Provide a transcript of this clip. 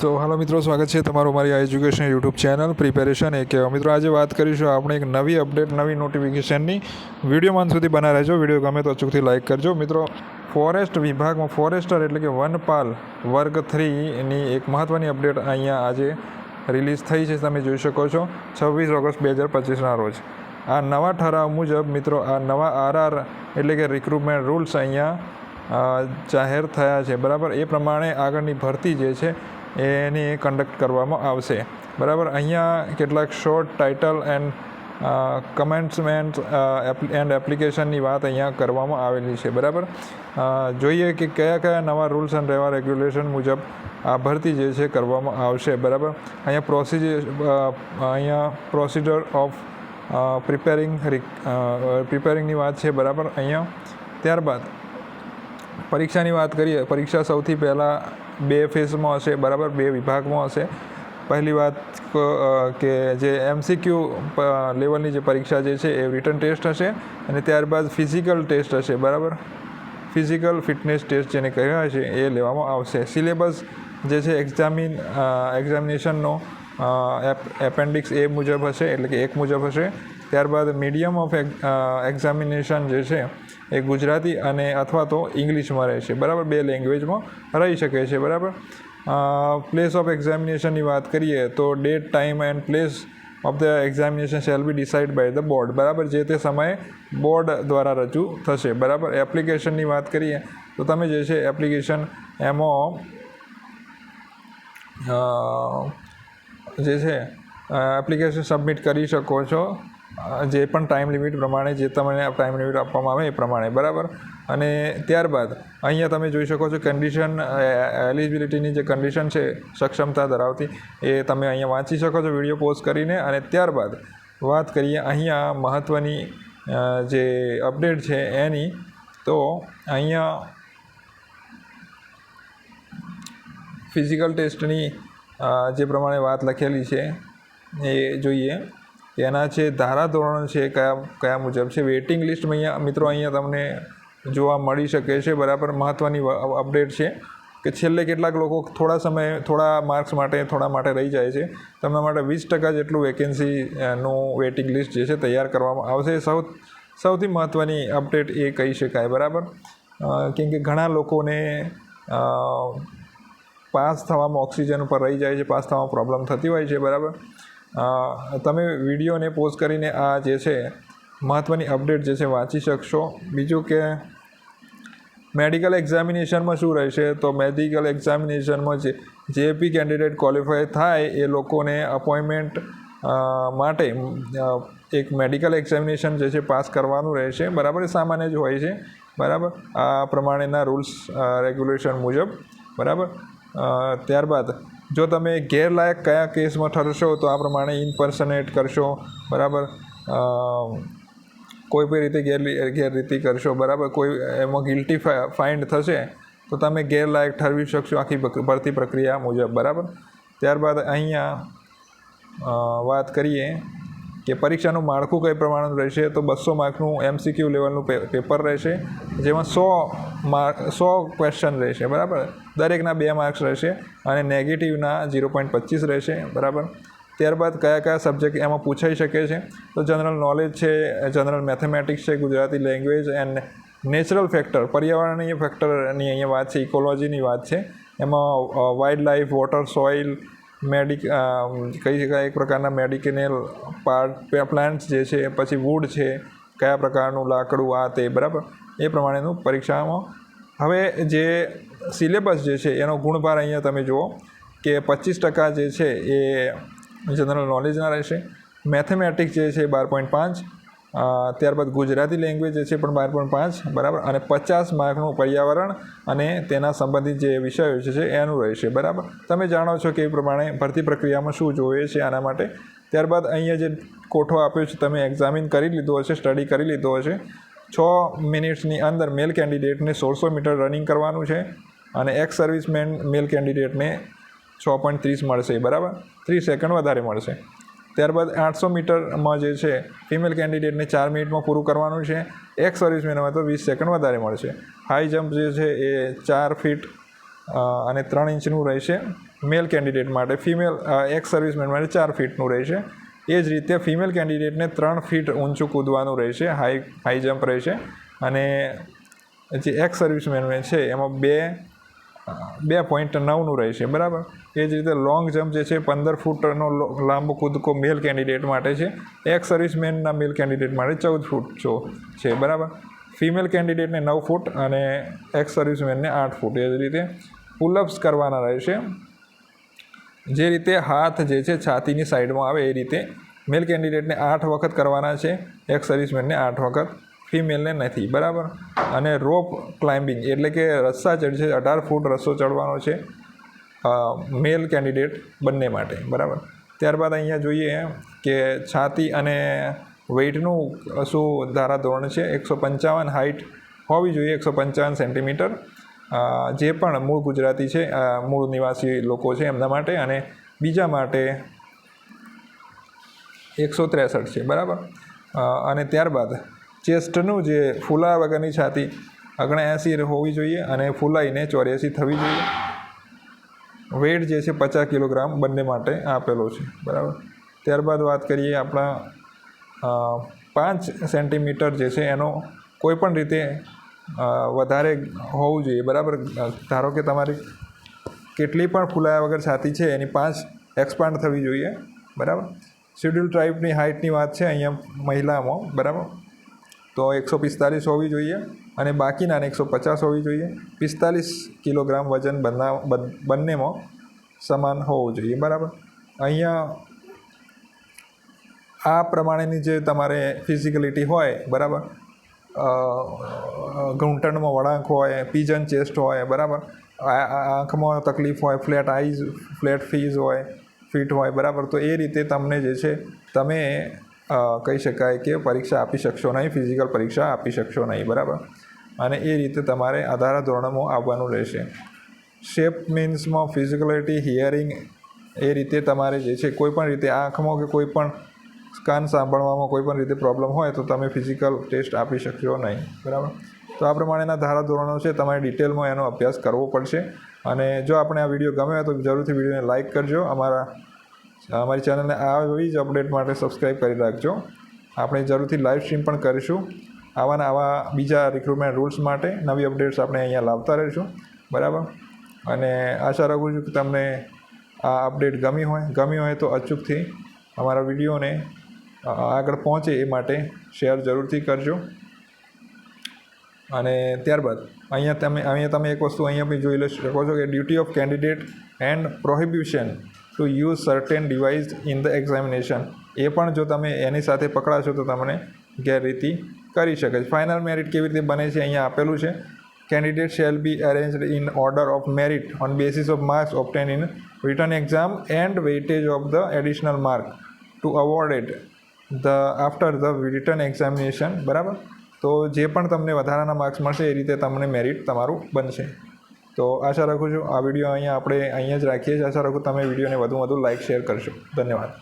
તો હાલો મિત્રો, સ્વાગત છે તમારું મારી આ એજ્યુકેશન યુટ્યુબ ચેનલ પ્રિપેરેશન એક મિત્રો, આજે વાત કરીશું આપણે એક નવી અપડેટ નવી નોટિફિકેશનની વિડીયોમાં સુધી બના રહેજો. વીડિયો ગમે તો અચૂકથી લાઇક કરજો. મિત્રો ફોરેસ્ટ વિભાગમાં ફોરેસ્ટર એટલે કે વનપાલ વર્ગ થ્રીની એક મહત્ત્વની અપડેટ અહીંયા આજે રિલીઝ થઈ છે, તમે જોઈ શકો છો. છવ્વીસ ઓગસ્ટ બે હજાર પચીસના રોજ. આ નવા ઠરાવ મુજબ મિત્રો, આ નવા આરઆર એટલે કે રિક્રુટમેન્ટ રૂલ્સ અહીંયા જાહેર થયા છે. બરાબર? એ પ્રમાણે આગળની ભરતી જે છે એની કન્ડક્ટ કરવામાં આવશે. બરાબર? અહીંયા કેટલાક short title and commencement and એપ્લિકેશનની વાત અહીંયા કરવામાં આવેલી છે. બરાબર? જોઈએ કે કયા કયા નવા રૂલ્સ એન્ડ રેવા રેગ્યુલેશન મુજબ આ ભરતી જે છે કરવામાં આવશે. બરાબર? અહીંયા પ્રોસિજર અહીંયા પ્રોસિજર ઓફ પ્રિપેરિંગ પ્રિપેરિંગની વાત છે. બરાબર? અહીંયા ત્યારબાદ પરીક્ષાની વાત કરીએ. પરીક્ષા સૌથી પહેલાં બે ફેઝમાં હશે, બરાબર? બે વિભાગમાં હશે. પહેલી વાત કે જે એમસીક્યુ લેવલની જે પરીક્ષા જે છે, એ રિટર્ન ટેસ્ટ હશે અને ત્યારબાદ ફિઝિકલ ટેસ્ટ હશે, બરાબર? ફિઝિકલ ફિટનેસ ટેસ્ટ જેને કહેવાય છે, એ લેવામાં આવશે. સિલેબસ જે છે એક્ઝામિન એક્ઝામિનેશનનો એપેન્ડિક્સ એ મુજબ હશે એટલે કે એક મુજબ હશે. ત્યારબાદ મીડિયમ ઓફ એક્ઝામિનેશન જે છે એ ગુજરાતી અને અથવા તો ઇંગ્લિશમાં રહેશે. બરાબર? બે લેંગ્વેજમાં રહી શકે છે. બરાબર? પ્લેસ ઓફ એક્ઝામિનેશનની વાત કરીએ તો date time and place of the examination shall be decided by the board બરાબર? જે તે સમયે બોર્ડ દ્વારા રજૂ થશે. બરાબર? એપ્લિકેશનની વાત કરીએ તો તમે જે છે એપ્લિકેશન એમાં જે છે એપ્લિકેશન સબમિટ કરી શકો છો. જે પણ ટાઈમ લિમિટ પ્રમાણે, જે તમને ટાઈમ લિમિટ આપવામાં આવે એ પ્રમાણે, બરાબર? અને ત્યારબાદ, અહીંયા તમે જોઈ શકો છો કન્ડિશન એલિજિબિલિટીની જે કન્ડિશન છે, સક્ષમતા ધરાવતી, એ તમે અહીંયા વાંચી શકો છો વીડિયો પોઝ કરીને. અને ત્યારબાદ, વાત કરીએ અહીંયા મહત્ત્વની જે અપડેટ છે એની, તો અહીંયા ફિઝિકલ ટેસ્ટની જે પ્રમાણે વાત લખેલી છે, એ જોઈએ. એના જે ધારા ધારાધોરણ છે, કયા કયા મુજબ છે વેઇટિંગ લિસ્ટમાં અહીંયા, મિત્રો, અહીંયા તમને જોવા મળી શકે છે, બરાબર? મહત્ત્વની અપડેટ છે કે છેલ્લે કેટલાક લોકો થોડા સમય, થોડા માર્ક્સ માટે, થોડા માટે રહી જાય છે. તેમના માટે વીસ ટકા જેટલું વેકેન્સીનું વેઇટિંગ લિસ્ટ જે છે, તૈયાર કરવામાં આવશે. સૌ, સૌથી મહત્ત્વની અપડેટ એ કહી શકાય, બરાબર? કેમ કે ઘણા લોકોને પાસ થવામાં ઓક્સિજન ઉપર રહી જાય છે, પાસ થવામાં પ્રોબ્લેમ થતી હોય છે, બરાબર? તમે વિડીયોને પોઝ કરીને આ જે છે મહત્ત્વની અપડેટ જે છે વાંચી શકશો. બીજું કે મેડિકલ એક્ઝામિનેશનમાં શું રહેશે? તો મેડિકલ એક્ઝામિનેશનમાં જે જેપી કેન્ડિડેટ ક્વોલિફાય થાય, એ લોકોને અપોઇન્ટમેન્ટ માટે એક મેડિકલ એક્ઝામિનેશન જે છે પાસ કરવાનું રહેશે. બરાબર? સામાન્ય જ હોય છે. બરાબર? આ પ્રમાણેના રૂલ્સ રેગ્યુલેશન મુજબ. બરાબર? ત્યારબાદ જો તમે ગેરલાયક કયા કેસમાં ઠરશો, તો આ પ્રમાણે ઇમ્પર્સનેટ કરશો, બરાબર? કોઈ પણ રીતે ગેર ગેરરીતિ કરશો, બરાબર? કોઈ એમાં ગિલ્ટી ફાઇન્ડ થશે, તો તમે ગેરલાયક ઠરવી શકશો આખી ભરતી પ્રક્રિયા મુજબ, બરાબર? ત્યારબાદ અહીંયા વાત કરીએ કે પરીક્ષાનું માળખું કઈ પ્રમાણનું રહેશે, તો બસો માર્કનું એમસીક્યુ લેવલનું પેપર રહેશે, જેમાં સો માર્ક, સો ક્વેશ્ચન રહેશે, બરાબર? દરેકના બે માર્ક્સ રહેશે અને નેગેટિવના ઝીરો પોઈન્ટ પચીસ રહેશે, બરાબર? ત્યારબાદ કયા કયા સબ્જેક્ટ એમાં પૂછાઈ શકે છે? તો જનરલ નોલેજ છે જનરલ મેથેમેટિક્સ છે, Gujarati language and natural factor પર્યાવરણીય ફેક્ટરની અહીંયા વાત છે ઇકોલોજીની વાત છે. એમાં વાઇલ્ડ લાઈફ વોટર સોઇલ મેડિક કહી શકાય એક પ્રકારના મેડિકિનલ પાર્ટ પ્લાન્ટ્સ જે છે, પછી વુડ છે, કયા પ્રકારનું લાકડું, આ તે, બરાબર? એ પ્રમાણેનું પરીક્ષામાં. હવે જે સિલેબસ જે છે, એનો ગુણભાર અહીંયા તમે જુઓ કે પચીસ ટકા જે છે એ જનરલ નોલેજના રહેશે. મેથેમેટિક્સ જે છે, બાર પોઈન્ટ પાંચ ત્યારબાદ ગુજરાતી લેંગ્વેજ છે પણ બાર પોઈન્ટ પાંચ, બરાબર? અને પચાસ માર્કનું પર્યાવરણ અને તેના સંબંધિત જે વિષયો છે એનું રહેશે, બરાબર? તમે જાણો છો કે એ પ્રમાણે ભરતી પ્રક્રિયામાં શું જોઈએ છે આના માટે? ત્યારબાદ અહીંયા જે કોઠો આપ્યો છે, તમે એક્ઝામિન કરી લીધો હશે સ્ટડી કરી લીધો હશે. છ મિનિટ્સની અંદર મેલ કેન્ડિડેટને સોળસો મીટર રનિંગ કરવાનું છે અને એક્સ સર્વિસમેન મેલ કેન્ડિડેટને છ પોઈન્ટ ત્રીસ મળશે, બરાબર? ત્રીસ સેકન્ડ વધારે મળશે. ત્યારબાદ આઠસો મીટરમાં જે છે ફિમેલ કેન્ડિડેટને ચાર મિનિટમાં પૂરું કરવાનું છે. એક સર્વિસમેનમાં તો વીસ સેકન્ડ વધારે મળશે. હાઈ જમ્પ જે છે, એ ચાર ફીટ અને ત્રણ ઇંચનું રહેશે મેલ કેન્ડિડેટ માટે. ફિમેલ એક સર્વિસમેન માટે ચાર ફીટનું રહેશે. એ જ રીતે ફિમેલ કેન્ડિડેટને ત્રણ ફીટ ઊંચું કૂદવાનું રહેશે હાઈ હાઈ જમ્પ રહેશે. અને જે એક્સ સર્વિસમેન છે, એમાં બે બે પોઈન્ટ નવનું રહેશે, બરાબર? એ જ રીતે લોંગ જમ્પ જે છે, પંદર ફૂટનો લાંબો કૂદકો મેલ કેન્ડિડેટ માટે છે. એક્સ સર્વિસમેનના મેલ કેન્ડિડેટ માટે ચૌદ ફૂટ છો છે, બરાબર? ફિમેલ કેન્ડિડેટને નવ ફૂટ અને એક્સ સર્વિસમેનને આઠ ફૂટ. એ જ રીતે પુલઅપ્સ કરવાના રહેશે. જે રીતે હાથ જે છે, છાતીની સાઈડમાં આવે, એ રીતે મેલ કેન્ડિડેટને આઠ વખત કરવાના છે એક્સ સર્વિસમેનને આઠ વખત. ફિમેલને નથી, બરાબર? અને રોપ ક્લાઇમ્બિંગ, એટલે કે રસ્સા ચડ છે અઢાર ફૂટ રસ્સો ચડવાનો છે મેલ કેન્ડિડેટ બંને માટે, બરાબર? ત્યારબાદ અહીંયા જોઈએ કે છાતી અને વેઇટનું શું ધારાધોરણ છે, એકસો પંચાવન હાઇટ હોવી જોઈએ, એકસો પંચાવન સેન્ટીમીટર. જે પણ મૂળ ગુજરાતી છે મૂળ નિવાસી લોકો છે એમના માટે, અને બીજા માટે એકસો ત્રેસઠ છે, બરાબર? અને ત્યારબાદ ચેસ્ટનું જે ફૂલા વગરની છાતી ઓગણએંસી હોવી જોઈએ અને ફૂલાઈને ચોર્યાસી થવી જોઈએ. વેટ જે છે પચાસ કિલોગ્રામ બંને માટે આપેલો છે. બરાબર? ત્યારબાદ વાત કરીએ આપણા પાંચ સેન્ટીમીટર જે છે એનો કોઈપણ રીતે વધારે હોવું જોઈએ. બરાબર? ધારો કે તમારી કેટલી પણ ફૂલાયા વગર છાતી છે, એની પાંચ એક્સપાન્ડ થવી જોઈએ. બરાબર? શેડ્યુલ ટ્રાઇબની હાઇટની વાત છે, અહીંયા મહિલામાં. બરાબર? તો એકસો પિસ્તાલીસ હોવી જોઈએ અને બાકીનાને એકસો પચાસ હોવી જોઈએ. પિસ્તાલીસ કિલોગ્રામ વજન બંને, બંનેમાં સમાન હોવું જોઈએ, બરાબર? અહીંયા આ પ્રમાણેની જે તમારે ફિઝિકલિટી હોય, બરાબર? ઘૂંટણમાં વળાંક હોય, પીજન ચેસ્ટ હોય, બરાબર? આંખમાં તકલીફ હોય, ફ્લેટ આઈઝ, ફ્લેટ ફીઝ હોય, ફિટ હોય, બરાબર? તો એ રીતે તમને જે છે, તમે કહી શકાય કે પરીક્ષા આપી શકશો નહીં ફિઝિકલ પરીક્ષા આપી શકશો નહીં, બરાબર? અને એ રીતે તમારે આધારા ધોરણમાં આવવાનું રહેશે. શેપ મીન્સમાં ફિઝિકલિટી હિયરિંગ એ રીતે તમારે જે છે કોઈપણ રીતે આંખમાં કે કોઈ પણ કાન સાંભળવામાં કોઈપણ રીતે પ્રોબ્લેમ હોય તો તમે ફિઝિકલ ટેસ્ટ આપી શકશો નહીં, બરાબર? તો આ પ્રમાણેના ધારાધોરણો છે, તમારે ડિટેલમાં એનો અભ્યાસ કરવો પડશે. અને જો આપણે આ વીડિયો ગમે તો જરૂરથી વિડીયોને લાઇક કરજો. અમારા અમારી ચેનલને આવી જ અપડેટ માટે સબસ્ક્રાઈબ કરી રાખજો. આપણે જરૂરથી લાઈવ સ્ટ્રીમ પણ કરીશું. આવાના આવા બીજા રિક્રુટમેન્ટ રૂલ્સ માટે નવી અપડેટ્સ આપણે અહીંયા લાવતા રહીશું. બરાબર? અને આશા રાખું છું કે તમને આ અપડેટ ગમી હોય. ગમી હોય તો અચૂકથી અમારા વિડીયોને આગળ પહોંચે એ માટે શેર જરૂરથી કરજો. અને ત્યારબાદ અહીંયા તમે અહીંયા તમે એક વસ્તુ અહીંયા બી જોઈ લઈ શકો છો કે duty of candidate and prohibition to use certain device in the examination એ પણ જો તમે એની સાથે પકડાશો તો તમને ગેરરીતિ કરી શકે છે. ફાઇનલ મેરિટ કેવી રીતે બને છે અહીંયા આપેલું છે. Candidate shall be arranged in order of merit on basis of marks obtain in written exam and weightage of the additional mark to awarded the after the written examination બરાબર? તો જે પણ તમને વધારાના માર્ક્સ મળશે, એ રીતે તમને મેરિટ તમારું બનશે. તો આશા રાખું છું આ વીડિયો અહીંયા આપણે અહીંયા જ રાખીએ છીએ. આશા રાખું તમે વિડીયોને વધુ વધુ લાઇક શેર કરશો. ધન્યવાદ.